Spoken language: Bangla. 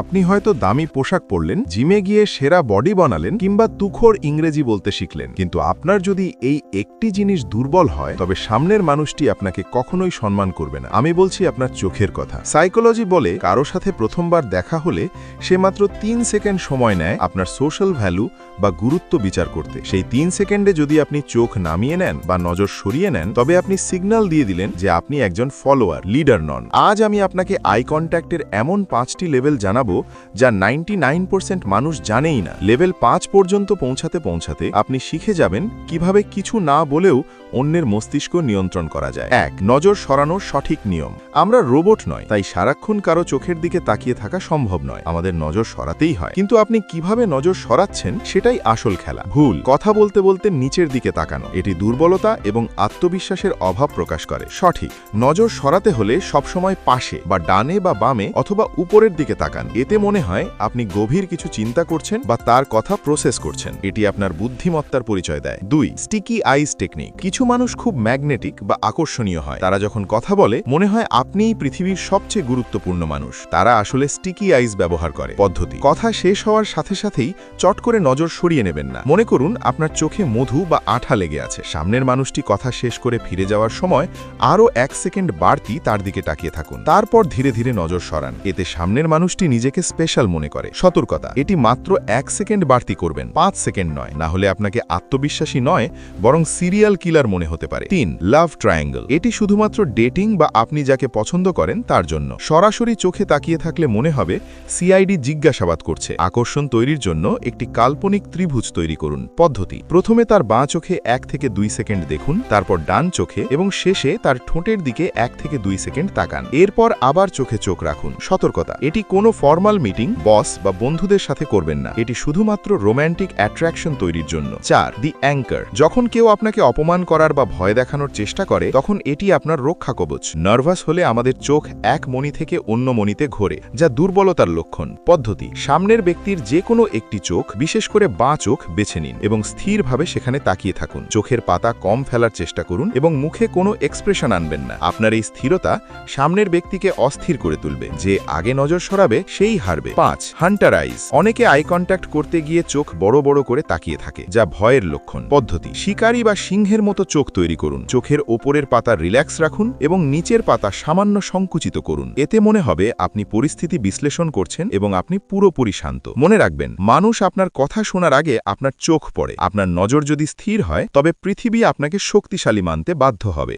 আপনি হয়তো দামি পোশাক পরলেন, জিমে গিয়ে সেরা বডি বানালেন কিংবা তুখোর ইংরেজি বলতে শিখলেন। কিন্তু আপনার যদি এই একটি জিনিস দুর্বল হয়, তবে সামনের মানুষটি আপনাকে কখনোই সম্মান করবে না। আমি বলছি আপনার চোখের কথা। সাইকোলজি বলে কারও সাথে প্রথমবার দেখা হলে সে মাত্র তিন সেকেন্ড সময় নেয় আপনার সোশ্যাল ভ্যালু বা গুরুত্ব বিচার করতে। সেই তিন সেকেন্ডে যদি আপনি চোখ নামিয়ে নেন বা নজর সরিয়ে নেন, তবে আপনি সিগন্যাল দিয়ে দিলেন যে আপনি একজন ফলোয়ার, লিডার নন। আজ আমি আপনাকে আই কন্ট্যাক্টের এমন পাঁচটি লেভেল জানাব যা নাইনটি মানুষ জানেই না। লেভেল পাঁচ পর্যন্ত পৌঁছাতে পৌঁছাতে আপনি শিখে যাবেন কীভাবে কিছু না বলেও অন্যের মস্তিষ্ক নিয়ন্ত্রণ করা যায়। এক, নজর সরানোর সঠিক নিয়ম। আমরা রোবট নয়, তাই সারাক্ষণ কারও চোখের দিকে তাকিয়ে থাকা সম্ভব নয়। আমাদের নজর সরাতেই হয়। কিন্তু আপনি কীভাবে নজর সরাচ্ছেন, সেটাই আসল খেলা। ভুল, কথা বলতে বলতে নিচের দিকে তাকানো। এটি দুর্বলতা এবং আত্মবিশ্বাসের অভাব প্রকাশ করে। সঠিক, নজর সরাতে হলে সবসময় পাশে বা ডানে বা বামে অথবা উপরের দিকে তাকান। এতে মনে হয় আপনি গভীর কিছু চিন্তা করছেন বা তার কথা প্রসেস করছেন। এটি আপনার বুদ্ধিমত্তার পরিচয় দেয়। দুই স্টিকি আইস টেকনিক কিছু মানুষ খুব ম্যাগনেটিক বা আকর্ষণীয় হয়। তারা যখন কথা বলে, মনে হয় আপনিই পৃথিবীর সবচেয়ে গুরুত্বপূর্ণ মানুষ। তারা আসলে স্টিকি আইস ব্যবহার করে। পদ্ধতি, কথা শেষ হওয়ার সাথে সাথেই চট করে নজর সরিয়ে নেবেন না। মনে করুন আপনার চোখে মধু বা আঠা লেগে আছে। সামনের মানুষটি কথা শেষ করে ফিরে যাওয়ার সময় আরও এক সেকেন্ড বাড়তি তার দিকে তাকিয়ে থাকুন। তারপর ধীরে ধীরে নজর সরান। এতে সামনের মানুষটি নিজেকে স্পেশাল মনে করে। সতর্কতা, এটি মাত্র এক সেকেন্ড বাড়তি করবেন, পাঁচ সেকেন্ড নয়। না হলে আপনাকে আত্মবিশ্বাসী নয়, বরং সিরিয়াল কিলার মনে হতে পারে। তিন লাভ ট্রায়াঙ্গল এটি শুধুমাত্র ডেটিং বা আপনি যাকে পছন্দ করেন তার জন্য। সরাসরি চোখে তাকিয়ে থাকলে মনে হবে সিআইডি জিজ্ঞাসাবাদ করছে। আকর্ষণ তৈরির জন্য একটি কাল্পনিক ত্রিভুজ তৈরি করুন। পদ্ধতি, প্রথমে তার বাঁ চোখে এক থেকে দুই সেকেন্ড দেখুন, তারপর ডান চোখে এবং শেষে তার ঠোঁটের দিকে এক থেকে দুই সেকেন্ড তাকান। এরপর আবার চোখে চোখ রাখুন। সতর্কতা, এটি কোনো ফর্মাল মিটিং বস বা বন্ধুদের সাথে করবেন না। এটি শুধুমাত্র রোম্যান্টিক অ্যাট্রাকশন তৈরির জন্য। চার, দি অ্যাঙ্কার। যখন কেউ আপনাকে অপমান করার বা ভয় দেখানোর চেষ্টা করে, তখন এটি আপনার রক্ষা কবচ। নার্ভাস হলে আমাদের চোখ এক মণি থেকে অন্য মণিতে ঘোরে, যা দুর্বলতার লক্ষণ। পদ্ধতি, সামনের ব্যক্তির যে কোনো একটি চোখ, বিশেষ করে বাঁ চোখ, বেছে নিন এবং স্থিরভাবে সেখানে তাকিয়ে থাকুন। চোখের পাতা কম ফেলার চেষ্টা করুন এবং মুখে কোনো এক্সপ্রেশন আনবেন না। আপনার এই স্থিরতা সামনের ব্যক্তিকে অস্থির করে তুলবে, যে আগে নজর সরাবে সেই হারবে। পাঁচ, হান্টার আইজ অনেকে আই কন্ট্যাক্ট করতে গিয়ে চোখ বড় বড় করে তাকিয়ে থাকে, যা ভয়ের লক্ষণ। পদ্ধতি, শিকারী বা সিংহের মতো চোখ তৈরি করুন। চোখের ওপরের পাতা রিল্যাক্স রাখুন এবং নিচের পাতা সামান্য সংকুচিত করুন। এতে মনে হবে আপনি পরিস্থিতি বিশ্লেষণ করছেন এবং আপনি পুরোপুরি শান্ত। মনে রাখবেন, মানুষ আপনার কথা শোনার আগে আপনার চোখ পড়ে। আপনার নজর যদি স্থির হয়, তবে পৃথিবী আপনাকে শক্তিশালী মানতে বাধ্য হবে।